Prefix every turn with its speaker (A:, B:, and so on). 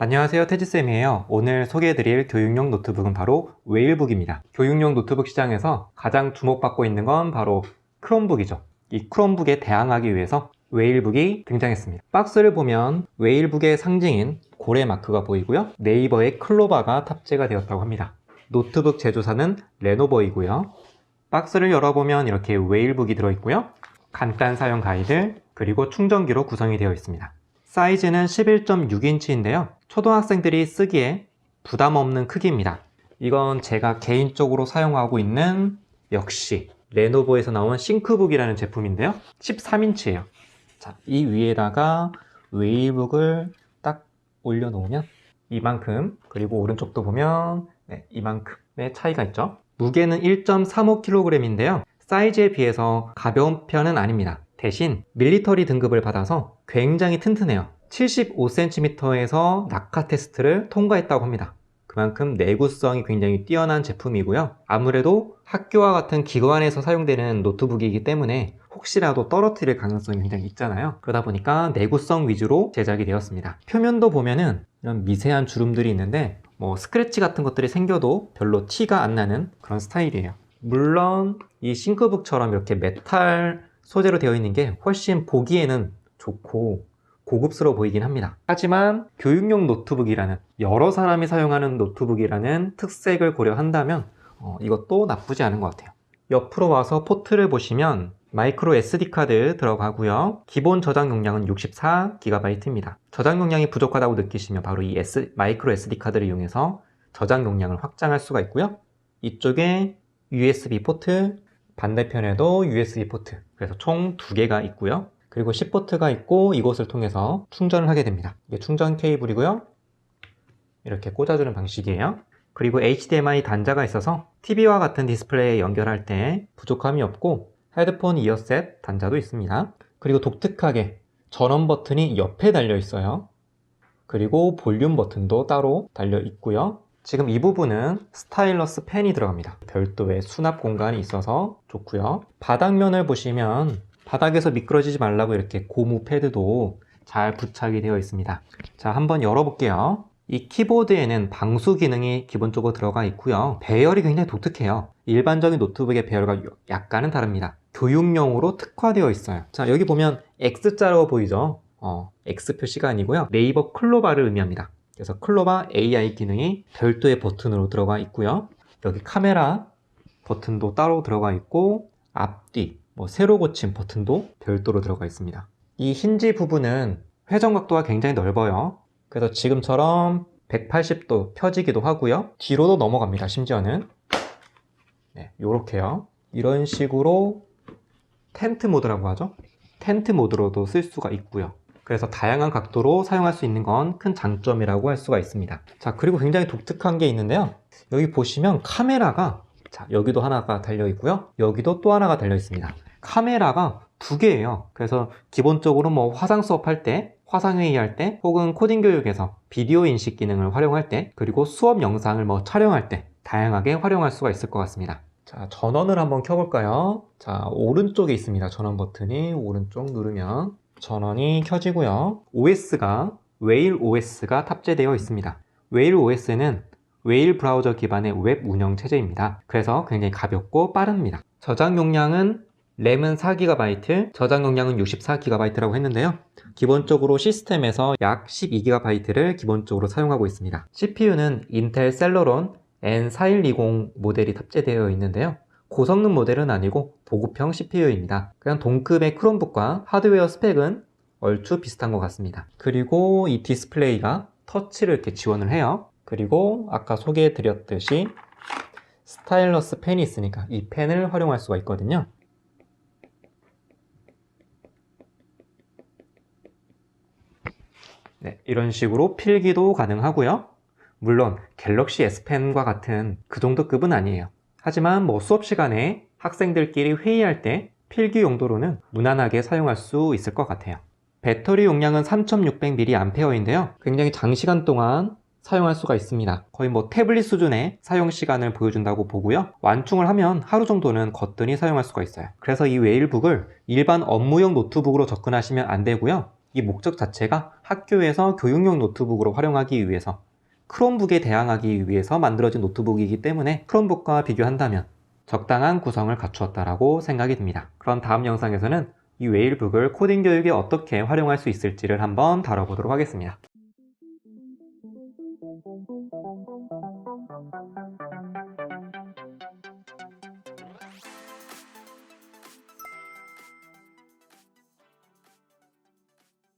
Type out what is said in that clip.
A: 안녕하세요 태지쌤이에요. 오늘 소개해드릴 교육용 노트북은 바로 웨일북입니다. 교육용 노트북 시장에서 가장 주목받고 있는 건 바로 크롬북이죠. 이 크롬북에 대항하기 위해서 웨일북이 등장했습니다 박스를 보면 웨일북의 상징인 고래 마크가 보이고요 네이버의 클로바가 탑재가 되었다고 합니다 노트북 제조사는 레노버이고요 박스를 열어보면 이렇게 웨일북이 들어있고요 간단 사용 가이드 그리고 충전기로 구성이 되어 있습니다 사이즈는 11.6인치인데요. 초등학생들이 쓰기에 부담 없는 크기입니다. 이건 제가 개인적으로 사용하고 있는 역시 레노버에서 나온 싱크북이라는 제품인데요. 13인치예요. 자, 이 위에다가 웨이북을 딱 올려놓으면 이만큼 그리고 오른쪽도 보면 네, 이만큼의 차이가 있죠. 무게는 1.35kg인데요. 사이즈에 비해서 가벼운 편은 아닙니다. 대신 밀리터리 등급을 받아서 굉장히 튼튼해요. 75cm에서 낙하 테스트를 통과했다고 합니다. 그만큼 내구성이 굉장히 뛰어난 제품이고요. 아무래도 학교와 같은 기관에서 사용되는 노트북이기 때문에 혹시라도 떨어뜨릴 가능성이 굉장히 있잖아요. 그러다 보니까 내구성 위주로 제작이 되었습니다. 표면도 보면은 이런 미세한 주름들이 있는데 뭐 스크래치 같은 것들이 생겨도 별로 티가 안 나는 그런 스타일이에요. 물론 이 싱크북처럼 이렇게 메탈 소재로 되어 있는 게 훨씬 보기에는 좋고 고급스러워 보이긴 합니다. 하지만 교육용 노트북이라는 여러 사람이 사용하는 노트북이라는 특색을 고려한다면 어, 이것도 나쁘지 않은 것 같아요. 옆으로 와서 포트를 보시면 마이크로 SD 카드 들어가고요. 기본 저장 용량은 64GB입니다. 저장 용량이 부족하다고 느끼시면 바로 이 S, 마이크로 SD 카드를 이용해서 저장 용량을 확장할 수가 있고요. 이쪽에 USB 포트, 반대편에도 USB 포트 그래서 총 두 개가 있고요 그리고 C 포트가 있고 이곳을 통해서 충전을 하게 됩니다 이게 충전 케이블이고요 이렇게 꽂아주는 방식이에요 그리고 HDMI 단자가 있어서 TV와 같은 디스플레이에 연결할 때 부족함이 없고 헤드폰 이어셋 단자도 있습니다 그리고 독특하게 전원 버튼이 옆에 달려 있어요 그리고 볼륨 버튼도 따로 달려 있고요 지금 이 부분은 스타일러스 펜이 들어갑니다. 별도의 수납 공간이 있어서 좋고요. 바닥면을 보시면 바닥에서 미끄러지지 말라고 이렇게 고무 패드도 잘 부착이 되어 있습니다. 자, 한번 열어볼게요. 이 키보드에는 방수 기능이 기본적으로 들어가 있고요. 배열이 굉장히 독특해요. 일반적인 노트북의 배열과 약간은 다릅니다. 교육용으로 특화되어 있어요. 자, 여기 보면 X자로 보이죠? 어, X 표시가 아니고요. 네이버 클로바를 의미합니다. 그래서 클로바 AI 기능이 별도의 버튼으로 들어가 있고요. 여기 카메라 버튼도 따로 들어가 있고 앞뒤 뭐 세로 고침 버튼도 별도로 들어가 있습니다. 이 힌지 부분은 회전 각도가 굉장히 넓어요. 그래서 지금처럼 180도 펴지기도 하고요. 뒤로도 넘어갑니다. 심지어는 네, 요렇게요. 이런 식으로 텐트 모드라고 하죠. 텐트 모드로도 쓸 수가 있고요. 그래서 다양한 각도로 사용할 수 있는 건 큰 장점이라고 할 수가 있습니다. 자, 그리고 굉장히 독특한 게 있는데요. 여기 보시면 카메라가 자, 여기도 하나가 달려 있고요. 여기도 또 하나가 달려 있습니다. 카메라가 두 개예요. 그래서 기본적으로 뭐 화상 수업할 때, 화상 회의할 때, 혹은 코딩 교육에서 비디오 인식 기능을 활용할 때, 그리고 수업 영상을 뭐 촬영할 때 다양하게 활용할 수가 있을 것 같습니다. 자, 전원을 한번 켜볼까요? 자, 오른쪽에 있습니다. 전원 버튼이 오른쪽 누르면 전원이 켜지고요. OS가 웨일 OS가 탑재되어 있습니다. 웨일 OS는 웨일 브라우저 기반의 웹 운영 체제입니다. 그래서 굉장히 가볍고 빠릅니다. 저장 용량은 램은 4GB, 저장 용량은 64GB라고 했는데요. 기본적으로 시스템에서 약 12GB를 기본적으로 사용하고 있습니다. CPU는 인텔 셀러론 N4120 모델이 탑재되어 있는데요. 고성능 모델은 아니고 보급형 CPU입니다. 그냥 동급의 크롬북과 하드웨어 스펙은 얼추 비슷한 것 같습니다. 그리고 이 디스플레이가 터치를 이렇게 지원을 해요. 그리고 아까 소개해 드렸듯이 스타일러스 펜이 있으니까 이 펜을 활용할 수가 있거든요. 네, 이런 식으로 필기도 가능하고요. 물론 갤럭시 S펜과 같은 그 정도 급은 아니에요. 하지만 뭐 수업 시간에 학생들끼리 회의할 때 필기 용도로는 무난하게 사용할 수 있을 것 같아요. 배터리 용량은 3600mAh인데요. 굉장히 장시간 동안 사용할 수가 있습니다. 거의 뭐 태블릿 수준의 사용 시간을 보여준다고 보고요. 완충을 하면 하루 정도는 거뜬히 사용할 수가 있어요. 그래서 이 웨일북을 일반 업무용 노트북으로 접근하시면 안 되고요. 이 목적 자체가 학교에서 교육용 노트북으로 활용하기 위해서 크롬북에 대항하기 위해서 만들어진 노트북이기 때문에 크롬북과 비교한다면 적당한 구성을 갖추었다라고 생각이 듭니다. 그럼 다음 영상에서는 이 웨일북을 코딩 교육에 어떻게 활용할 수 있을지를 한번 다뤄보도록 하겠습니다.